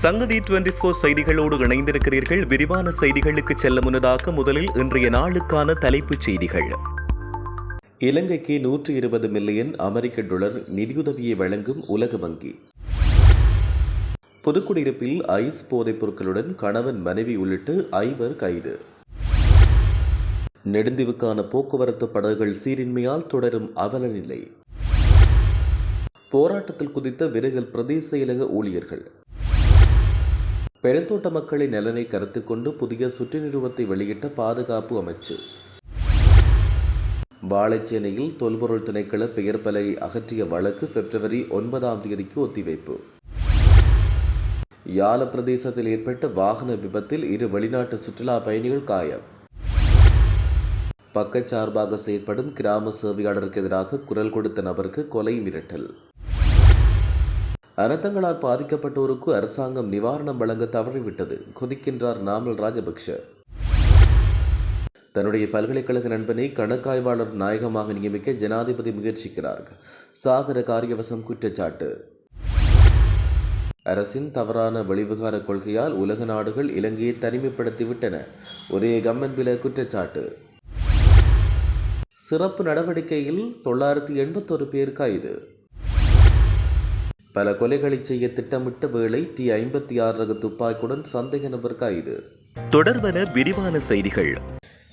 சங்கதி twenty four செய்திகளோடு இணைந்திருக்கிறீர்கள். விரிவான செய்திகளுக்கு செல்ல முன்னதாக முதலில் இன்றைய நாளுக்கான தலைப்புச் செய்திகள். இலங்கைக்கு நூற்றி இருபது மில்லியன் அமெரிக்க டாலர் நிதியுதவியை வழங்கும் உலக வங்கி. புதுக்குடியிருப்பில் ஐஸ் போதைப் பொருட்களுடன் கணவன் மனைவி உள்ளிட்டு ஐவர் கைது. நெடுந்தீவுக்கான போக்குவரத்து படகுகள் சீரின்மையால் தொடரும் அவல நிலை. போராட்டத்தில் குதித்த விரைவில் பிரதேச செயலக ஊழியர்கள். பெருந்தோட்ட மக்களின் நலனை கருத்து கொண்டு புதிய சுற்று நிறுவத்தை வெளியிட்ட பாதுகாப்பு அமைச்சு. வாழைச்சேனையில் தொல்பொருள் திணைக்கள பெயர்பலை அகற்றிய வழக்கு பிப்ரவரி ஒன்பதாம் தேதிக்கு ஒத்திவைப்பு. யாழ பிரதேசத்தில் ஏற்பட்ட வாகன விபத்தில் இரு வெளிநாட்டு சுற்றுலா பயணிகள் காயம். பக்கச்சார்பாக செயற்படும் கிராம சேவையாளருக்கு எதிராக குரல் கொடுத்த நபருக்கு கொலை மிரட்டல். அனர்த்தங்களால் பாதிக்கப்பட்டோருக்கு அரசாங்கம் நிவாரணம் வழங்க தவறிவிட்டது. கொதிக்கின்றார் நாமல் ராஜபக்ஷ. தன்னுடைய பல்கலைக்கழக நண்பனை கணக்காய்வாளர் நாயகமாக நியமிக்க ஜனாதிபதி முயற்சிக்கிறார். சாகர காரியவசம் குற்றச்சாட்டு. அரசின் தவறான வெளிவிகார கொள்கையால் உலக நாடுகள் இலங்கையை தனிமைப்படுத்திவிட்டன. ஒரே கம்மன்பில குற்றச்சாட்டு. சிறப்பு நடவடிக்கையில் தொள்ளாயிரத்தி எண்பத்தொரு பேர் கைது. பல கொலைகளை செய்ய திட்டமிட்ட வேளை டி ஐம்பத்தி ஆறு ரக துப்பாக்கியுடன் சந்தேக நபர் கைது. தொடர்பன விரிவான செய்திகள்.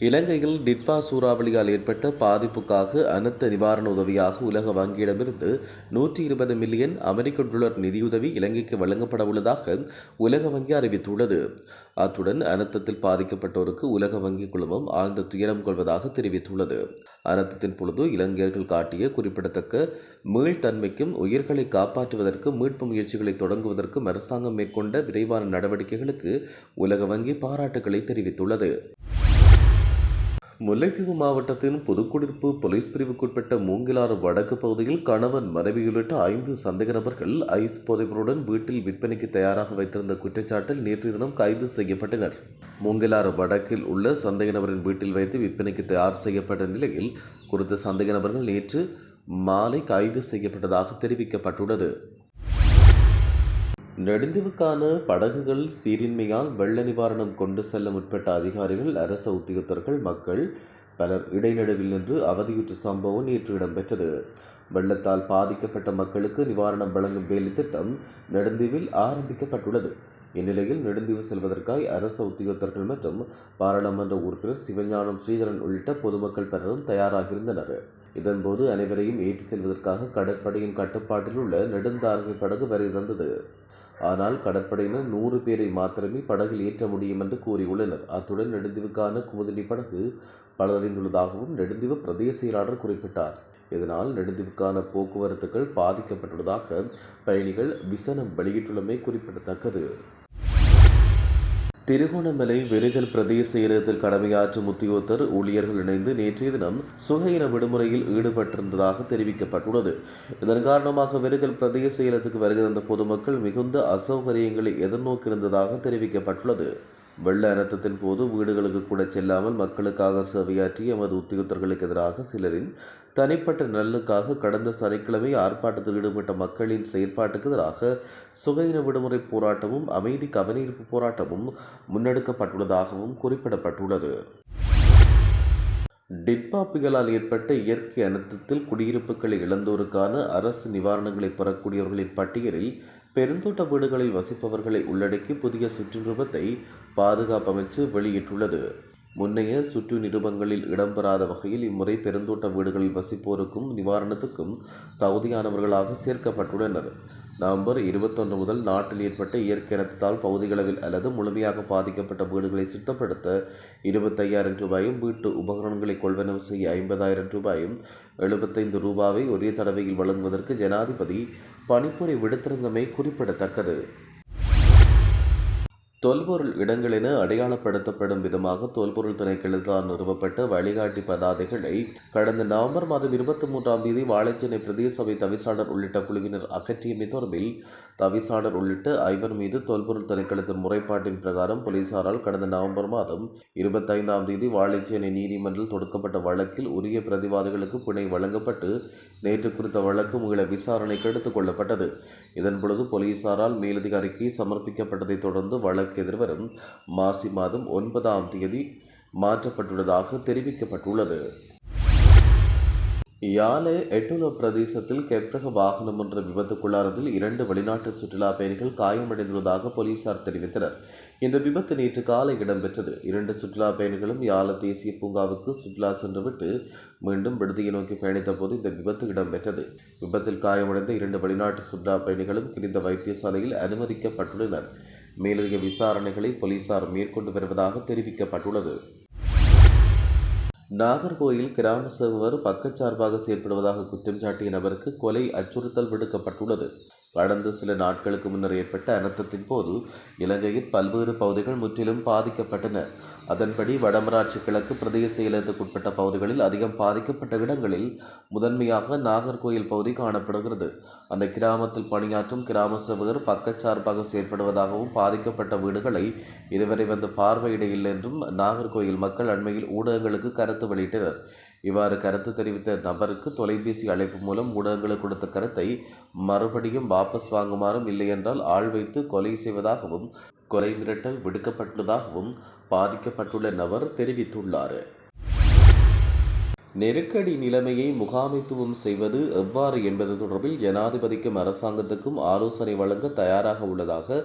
இலங்கையில் டிட்வா சூறாவளியால் ஏற்பட்ட பாதிப்புக்காக அனர்த்த நிவாரண உதவியாக உலக வங்கியிடமிருந்து நூற்றி இருபது மில்லியன் அமெரிக்க டாலர் நிதியுதவி இலங்கைக்கு வழங்கப்பட உள்ளதாக உலக வங்கி அறிவித்துள்ளது. அத்துடன் அனர்த்தத்தில் பாதிக்கப்பட்டோருக்கு உலக வங்கி குழுமம் ஆழ்ந்த துயரம் கொள்வதாக தெரிவித்துள்ளது. அனர்த்தத்தின் பொழுது இளைஞர்கள் காட்டிய குறிப்பிடத்தக்க மீள்தன்மைக்கும் உயிர்களை காப்பாற்றுவதற்கு மீட்பு முயற்சிகளை தொடங்குவதற்கும் அரசாங்கம் மேற்கொண்ட விரைவான நடவடிக்கைகளுக்கு உலக வங்கி பாராட்டுகளை தெரிவித்துள்ளது. முல்லைத்தீவு மாவட்டத்தின் புதுக்குடியிருப்பு போலீஸ் பிரிவுக்குட்பட்ட மூங்கிலாறு வடக்கு பகுதியில் கணவன் மனைவி உள்ளிட்ட ஐந்து சந்தேக நபர்கள் ஐஸ் போதைகளுடன் வீட்டில் விற்பனைக்கு தயாராக வைத்திருந்த குற்றச்சாட்டில் நேற்று தினம் கைது செய்யப்பட்டனர். மூங்கிலாறு வடக்கில் உள்ள சந்தேக நபரின் வீட்டில் வைத்து விற்பனைக்கு தயார் செய்யப்பட்ட நிலையில் குறித்த சந்தேக நபர்கள் நேற்று மாலை கைது செய்யப்பட்டதாக தெரிவிக்கப்பட்டுள்ளது. நெடுந்தீவுக்கான படகுகள் சீரின்மையால் வெள்ள நிவாரணம் கொண்டு செல்ல முற்பட்ட அதிகாரிகள் அரச உத்தியோகத்தர்கள் மக்கள் பலர் இடைநடுவில் நின்று அவதியுற்ற சம்பவம் நேற்று இடம்பெற்றது. வெள்ளத்தால் பாதிக்கப்பட்ட மக்களுக்கு நிவாரணம் வழங்கும் வேலை திட்டம் நெடுந்தீவில் ஆரம்பிக்கப்பட்டுள்ளது. இந்நிலையில் நெடுந்தீவு செல்வதற்காய் அரச உத்தியோகத்தர்கள் மற்றும் பாராளுமன்ற உறுப்பினர் சிவஞானம் ஸ்ரீதரன் உள்ளிட்ட பொதுமக்கள் பலரும் தயாராகியிருந்தனர். இதன்போது அனைவரையும் ஏற்றிச் செல்வதற்காக கடற்படையின் கட்டுப்பாட்டில் உள்ள நெடுந்தார்கை படகு வரை தந்தது ஆனால் கடற்படையினர் நூறு பேரை மாத்திரமே படகில் ஏற்ற முடியும் என்று கூறியுள்ளனர். அத்துடன் நெடுந்தீவுக்கான குமுதினி படகு பலரடைந்துள்ளதாகவும் நெடுந்தீவு பிரதேச செயலாளர் குறிப்பிட்டார். இதனால் நெடுந்தீவுக்கான போக்குவரத்துகள் பாதிக்கப்பட்டுள்ளதாக பயணிகள் விசனம் வெளியிட்டுள்ளமை குறிப்பிடத்தக்கது. திருகோணமலை வெறுகல் பிரதேச செயலகத்தில் கடமையாற்றும் உத்தியோகத்தர் ஊழியர்கள் இணைந்து நேற்றைய தினம் சுகையின விடுமுறையில் ஈடுபட்டிருந்ததாக தெரிவிக்கப்பட்டுள்ளது. இதன் காரணமாக விருகல் பிரதேச செயலகத்துக்கு வருகிற பொதுமக்கள் மிகுந்த அசௌகரியங்களை எதிர்நோக்கியிருந்ததாக தெரிவிக்கப்பட்டுள்ளது. வெள்ள அனர்த்தத்தின் போது வீடுகளுக்கு கூட செல்லாமல் மக்களுக்காக சேவையாற்றிய எமது உத்தியோகத்தர்களுக்கு எதிராக சிலரின் தனிப்பட்ட நலனுக்காக கடந்த சனிக்கிழமை ஆர்ப்பாட்டத்தில் ஈடுபட்ட மக்களின் செயற்பாட்டுக்கு எதிராக சுகையின விடுமுறை போராட்டமும் அமைதி கவனீர்ப்பு போராட்டமும் முன்னெடுக்கப்பட்டுள்ளதாகவும் குறிப்பிடப்பட்டுள்ளது. டிட்பா புயலால் ஏற்பட்ட இயற்கை அனர்த்தத்தில் குடியிருப்புகளை இழந்தோருக்கான அரசு நிவாரணங்களை பெறக்கூடியவர்களின் பட்டியலில் பெருந்தோட்ட வீடுகளில் வசிப்பவர்களை உள்ளடக்கி புதிய சுற்றுநிருபத்தை பாதுகாப்பு அமைச்சு வெளியிட்டுள்ளது. முன்னைய சுற்று நிருபங்களில் இடம்பெறாத வகையில் இம்முறை பெருந்தோட்ட வீடுகளில் வசிப்போருக்கும் நிவாரணத்துக்கும் தகுதியானவர்களாக சேர்க்கப்பட்டுள்ளனர். நவம்பர் இருபத்தொன்று முதல் நாட்டில் ஏற்பட்ட இயற்கை இனத்தால் பகுதிகளவில் அல்லது முழுமையாக பாதிக்கப்பட்ட வீடுகளை சுத்தப்படுத்த இருபத்தையாயிரம் ரூபாயும் வீட்டு உபகரணங்களை கொள்வனவு செய்ய ஐம்பதாயிரம் ரூபாயும் எழுபத்தைந்து ரூபாவை ஒரே தடவையில் வழங்குவதற்கு ஜனாதிபதி பணிப்புரை விடுத்திருந்தமை குறிப்பிடத்தக்கது. தொல்பொருள் இடங்கள் என அடையாளப்படுத்தப்படும் விதமாக தொல்பொருள் திணைக்களத்தால் நிறுவப்பட்ட வழிகாட்டி பதாதைகளை கடந்த நவம்பர் மாதம் இருபத்தி மூன்றாம் தேதி வாழைச்சேனை பிரதேச சபை தவிசாளர் உள்ளிட்ட குழுவினர் அகற்றியமை தொடர்பில் தவிசாளர் உள்ளிட்ட ஐவர் மீது தொல்பொருள் திணைக்களத்தின் முறைப்பாட்டின் பிரகாரம் போலீசாரால் கடந்த நவம்பர் மாதம் இருபத்தைந்தாம் தேதி வாழைச்சேனை நீதிமன்றில் தொடுக்கப்பட்ட வழக்கில் உரிய பிரதிவாதிகளுக்கு பிணை வழங்கப்பட்டு நேற்று குறித்த வழக்கு மீள விசாரணைக்கு எடுத்துக் கொள்ளப்பட்டது. இதன் பொழுது போலீசாரால் மேலதிகாரிக்கு சமர்ப்பிக்கப்பட்டதைத் தொடர்ந்து வழக்கு எதிர்வரும் மாசி மாதம் ஒன்பதாம் தேதி மாற்றப்பட்டுள்ளதாக தெரிவிக்கப்பட்டுள்ளது. யாலே எட்டுல பிரதேசத்தில் கெப்ரக வாகனம் ஒன்று விபத்துக்குள்ளானதில் இரண்டு வெளிநாட்டு சுற்றுலா பயணிகள் காயமடைந்துள்ளதாக போலீசார் தெரிவித்தனர். இந்த விபத்து நேற்று காலை இடம்பெற்றது. இரண்டு சுற்றுலா பயணிகளும் யால தேசிய பூங்காவுக்கு சுற்றுலா சென்றுவிட்டு மீண்டும் விடுதியை நோக்கி பயணித்த போது இந்த விபத்து இடம்பெற்றது. விபத்தில் காயமடைந்த இரண்டு வெளிநாட்டு சுற்றுலா பயணிகளும் கிரிந்த வைத்தியசாலையில் அனுமதிக்கப்பட்டுள்ளனர். மேலதிக விசாரணைகளை போலீசார் மேற்கொண்டு வருவதாக தெரிவிக்கப்பட்டுள்ளது. நாகர்கோயில் கிராம சேவர் பக்கச்சார்பாக செயற்படுவதாக குற்றம் சாட்டிய நபருக்கு கொலை அச்சுறுத்தல் விடுக்கப்பட்டுள்ளது. கடந்த சில நாட்களுக்கு முன்னர் ஏற்பட்ட அனர்த்தத்தின் போது இலங்கையில் பல்வேறு பகுதிகள் முற்றிலும் பாதிக்கப்பட்டன. அதன்படி வடமராட்சி கிழக்கு பிரதேச செயலகத்துக்குட்பட்ட பகுதிகளில் அதிகம் பாதிக்கப்பட்ட இடங்களில் முதன்மையாக நாகர்கோயில் பகுதி காணப்படுகிறது. அந்த கிராமத்தில் பணியாற்றும் கிராம சேவகர் பக்கச்சார்பாக செயற்படுவதாகவும் பாதிக்கப்பட்ட வீடுகளை இதுவரை வந்து பார்வையிட இல்லை என்றும் நாகர்கோயில் மக்கள் அண்மையில் ஊடகங்களுக்கு கருத்து வெளியிட்டனர். இவ்வாறு கருத்து தெரிவித்த நபருக்கு தொலைபேசி அழைப்பு மூலம் ஊடகங்களுக்கு கொடுத்த கருத்தை மறுபடியும் வாபஸ் வாங்குமாறும் இல்லையென்றால் ஆள் வைத்து கொலை செய்வதாகவும் கொலை மிரட்டல் விடுக்கப்பட்டுள்ளதாகவும் பாதிக்கப்பட்டுள்ள நபர் தெரிவித்துள்ளார். நெருக்கடி நிலைமையை முகாமைத்துவம் செய்வது எவ்வாறு என்பது தொடர்பில் ஜனாதிபதிக்கும் அரசாங்கத்துக்கும் ஆலோசனை வழங்க தயாராக உள்ளதாக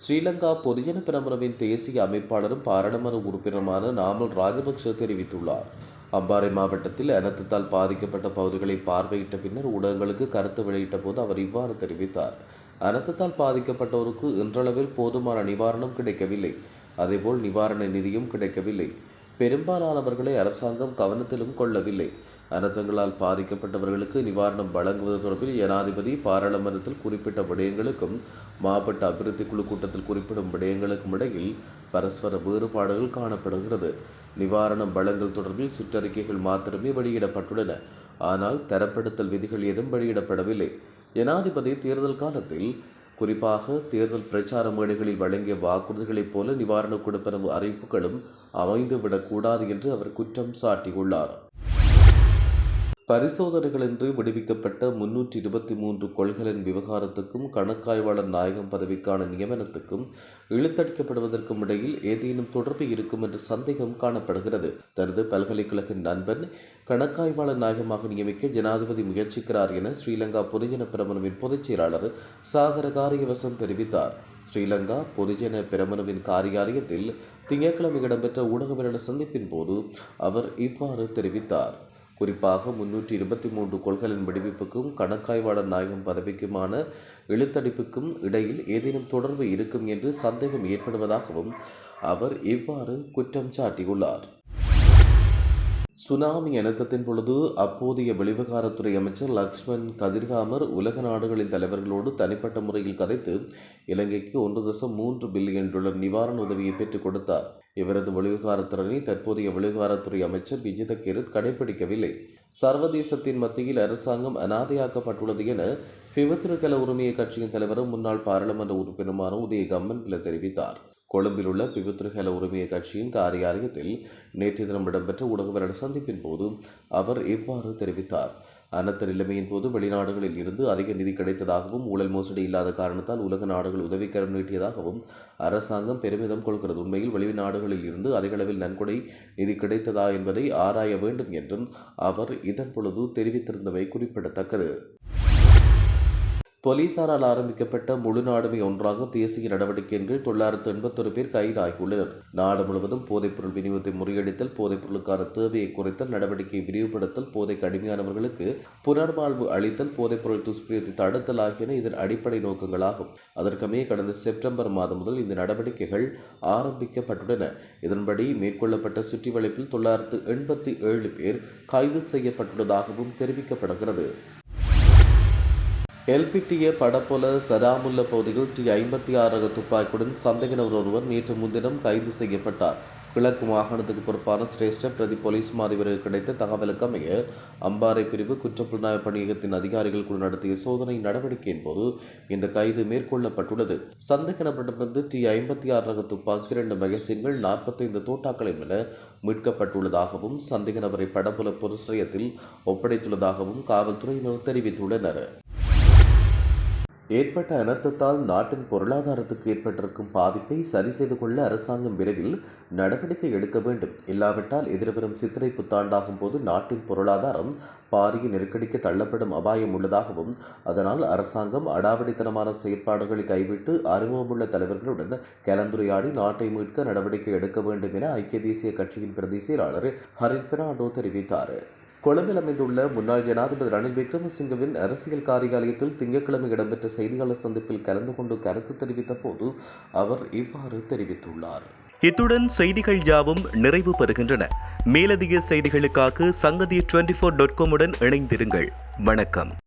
ஸ்ரீலங்கா பொதுஜன பிரமுறவின் தேசிய அமைப்பாளரும் பாராளுமன்ற உறுப்பினருமான நாமல் ராஜபக்ஷ தெரிவித்துள்ளார். அம்பாறை மாவட்டத்தில் அனர்த்தத்தால் பாதிக்கப்பட்ட பகுதிகளை பார்வையிட்ட பின்னர் ஊடகங்களுக்கு கருத்து வெளியிட்ட போது அவர் இவ்வாறு தெரிவித்தார். அனர்த்தத்தால் பாதிக்கப்பட்டோருக்கு இன்றளவில் போதுமான நிவாரணம் கிடைக்கவில்லை. அதேபோல் நிவாரண நிதியும் கிடைக்கவில்லை. பெரும்பாலானவர்களை அரசாங்கம் கவனத்திலும் கொள்ளவில்லை. அனர்த்தங்களால் பாதிக்கப்பட்டவர்களுக்கு நிவாரணம் வழங்குவது தொடர்பில் ஜனாதிபதி பாராளுமன்றத்தில் குறிப்பிட்ட விடயங்களுக்கும் மாவட்ட அபிவிருத்தி குழு கூட்டத்தில் குறிப்பிடும் விடயங்களுக்கும் இடையில் பரஸ்பர வேறுபாடுகள் காணப்படுகிறது. நிவாரணம் வழங்கல் தொடர்பில் சுற்றறிக்கைகள் மாத்திரமே வெளியிடப்பட்டுள்ளன. ஆனால் தரப்படுத்தல் விதிகள் எதுவும் வெளியிடப்படவில்லை. ஜனாதிபதி தேர்தல் காலத்தில் குறிப்பாக தேர்தல் பிரச்சார மேடைகளில் வழங்கிய வாக்குறுதிகளைப் போல நிவாரண கொடுப்பனவு அறிவிப்புகளும் அமைந்துவிடக்கூடாது என்று அவர் குற்றம் சாட்டியுள்ளார். பரிசோதனைகளின்றி விடுவிக்கப்பட்ட முன்னூற்றி இருபத்தி மூன்று கொள்கலன் விவகாரத்துக்கும் கணக்காய்வாளர் நாயகம் பதவிக்கான நியமனத்துக்கும் இழுத்தடிக்கப்படுவதற்கும் இடையில் ஏதேனும் தொடர்பு இருக்கும் என்ற சந்தேகம் காணப்படுகிறது. தனது பல்கலைக்கழக நண்பன் கணக்காய்வாளர் நாயகமாக நியமிக்க ஜனாதிபதி முயற்சிக்கிறார் என ஸ்ரீலங்கா பொதுஜன பிரமணவின் பொதுச் செயலாளர் சாகர காரியவசம் தெரிவித்தார். ஸ்ரீலங்கா பொதுஜன பிரமணவின் காரியாலயத்தில் திங்கட்கிழமை இடம்பெற்ற ஊடகவியலாளர் சந்திப்பின் போது அவர் இவ்வாறு தெரிவித்தார். குறிப்பாக முன்னூற்றி இருபத்தி மூன்று கொள்கைகளின் விடுவிப்புக்கும் கணக்காய்வாளர் நாயகம் பதவிக்குமான இழுத்தடிப்புக்கும் இடையில் ஏதேனும் தொடர்பு இருக்கும் என்று சந்தேகம் ஏற்படுவதாகவும் அவர் இவ்வாறு குற்றம் சாட்டியுள்ளார். சுனாமி அனர்த்தத்தின் பொழுது அப்போதைய வெளிவிகாரத்துறை அமைச்சர் லக்ஷ்மண் கதிர்காமர் உலக நாடுகளின் தலைவர்களோடு தனிப்பட்ட முறையில் கதைத்து இலங்கைக்கு ஒன்று தசம் மூன்று பில்லியன் டாலர் நிவாரண உதவியை பெற்றுக் கொடுத்தார். இவரது வெளிவிகாரத்துறையை தற்போதைய வெளிவிகாரத்துறை அமைச்சர் விஜித கிருத் கடைபிடிக்கவில்லை சர்வதேசத்தின் மத்தியில் அரசாங்கம் அனாதையாக்கப்பட்டுள்ளது என பிவத்திருக்கல உரிமையை கட்சியின் தலைவரும் முன்னாள் பாராளுமன்ற உறுப்பினருமான உதய கம்மன் பிள்ளை தெரிவித்தார். கொழும்பில் உள்ள பிவித்ருஹல உரிமையை கட்சியின் காரியாலயத்தில் நேற்று தினம் இடம்பெற்ற ஊடகவியலாளர் சந்திப்பின் போது அவர் இவ்வாறு தெரிவித்தார். அனர்த்த நிலைமையின் போது வெளிநாடுகளில் இருந்து அதிக நிதி கிடைத்ததாகவும் ஊழல் மோசடி இல்லாத காரணத்தால் உலக நாடுகள் உதவிக்கரம் நீட்டியதாகவும் அரசாங்கம் பெருமிதம் கொள்கிறது. உண்மையில் வெளிநாடுகளில் இருந்து அதிக அளவில் நன்கொடை நிதி கிடைத்ததா என்பதை ஆராய வேண்டும் என்றும் அவர் இதன் பொழுது தெரிவித்திருந்தவை குறிப்பிடத்தக்கது. போலீசாரால் ஆரம்பிக்கப்பட்ட முழு நாடுமை ஒன்றாக தேசிய நடவடிக்கையின் கீழ் தொள்ளாயிரத்து எண்பத்தொரு பேர் கைதாகியுள்ளனர். நாடு முழுவதும் போதைப்பொருள் விநியோகத்தை முறியடித்தல் போதைப்பொருளுக்கான தேவையை குறைத்தல் நடவடிக்கை விரிவுபடுத்தல் போதைக்கு அடிமையானவர்களுக்கு புனர்வாழ்வு அளித்தல் போதைப்பொருள் துஷ்பிரியத்தை தடுத்தல் ஆகியன இதன் அடிப்படை நோக்கங்களாகும். அதற்கமே கடந்த செப்டம்பர் மாதம் முதல் இந்த நடவடிக்கைகள் ஆரம்பிக்கப்பட்டுள்ளன. இதன்படி மேற்கொள்ளப்பட்ட சுற்றி வளைப்பில் தொள்ளாயிரத்து எண்பத்தி ஏழு பேர் கைது செய்யப்பட்டுள்ளதாகவும் தெரிவிக்கப்படுகிறது. எல்பிட்டிய படப்பொல சராமுல்ல பகுதியில் டி ஐம்பத்தி ஆறு ரக துப்பாக்கியுடன் சந்தேகினர் ஒருவர் நேற்று முன்தினம் கைது செய்யப்பட்டார். கிழக்கு மாகாணத்துக்கு பொறுப்பான சிரேஷ்ட பிரதி போலீஸ் மாதிரிவருக்கு கிடைத்த தகவலுக்கு அமைய அம்பாறை பிரிவு குற்றப்புலனாய்வு பணியகத்தின் அதிகாரிகள் குழு நடத்திய சோதனை நடவடிக்கையின் போது இந்த கைது மேற்கொள்ளப்பட்டுள்ளது. சந்தேக நபரிடமிருந்து டி ஐம்பத்தி ஆறு ரக துப்பாக்கி இரண்டு மகசின்கள் நாற்பத்தைந்து தோட்டாக்களை என மீட்கப்பட்டுள்ளதாகவும் சந்தேக நபரை படபுல பொலிஸ் ஒப்படைத்துள்ளதாகவும் காவல்துறையினர் தெரிவித்துள்ளனர். ஏற்பட்ட அனர்த்தத்தால் நாட்டின் பொருளாதாரத்துக்கு ஏற்பட்டிருக்கும் பாதிப்பை சரி செய்து கொள்ள அரசாங்கம் விரைவில் நடவடிக்கை எடுக்க வேண்டும். இல்லாவிட்டால் எதிர்வரும் சித்திரை புத்தாண்டாகும் போது நாட்டின் பொருளாதாரம் பாரிய நெருக்கடிக்கு தள்ளப்படும் அபாயம் உள்ளதாகவும் அதனால் அரசாங்கம் அடாவடித்தனமான செயற்பாடுகளை கைவிட்டு அறிமுகமுள்ள தலைவர்களுடன் கலந்துரையாடி நாட்டை மீட்க நடவடிக்கை எடுக்க வேண்டும் என ஐக்கிய தேசிய கட்சியின் பிரதி செயலாளர் ஹரின் பெர்னாண்டோ தெரிவித்தார். கொழும்பில் அமைந்துள்ள முன்னாள் ஜனாதிபதி ரணில் விக்ரமசிங்கவின் அரசியல் காரியாலயத்தில் திங்கட்கிழமை இடம்பெற்ற செய்தியாளர் சந்திப்பில் கலந்து கொண்டு கருத்து தெரிவித்த போது அவர் இவ்வாறு தெரிவித்துள்ளார். இத்துடன் செய்திகள் யாவும் நிறைவு பெறுகின்றன. மேலதிக செய்திகளுக்காக சங்கதி டுவெண்டி ஃபோர் டாட் காமுடன் இணைந்திருங்கள். வணக்கம்.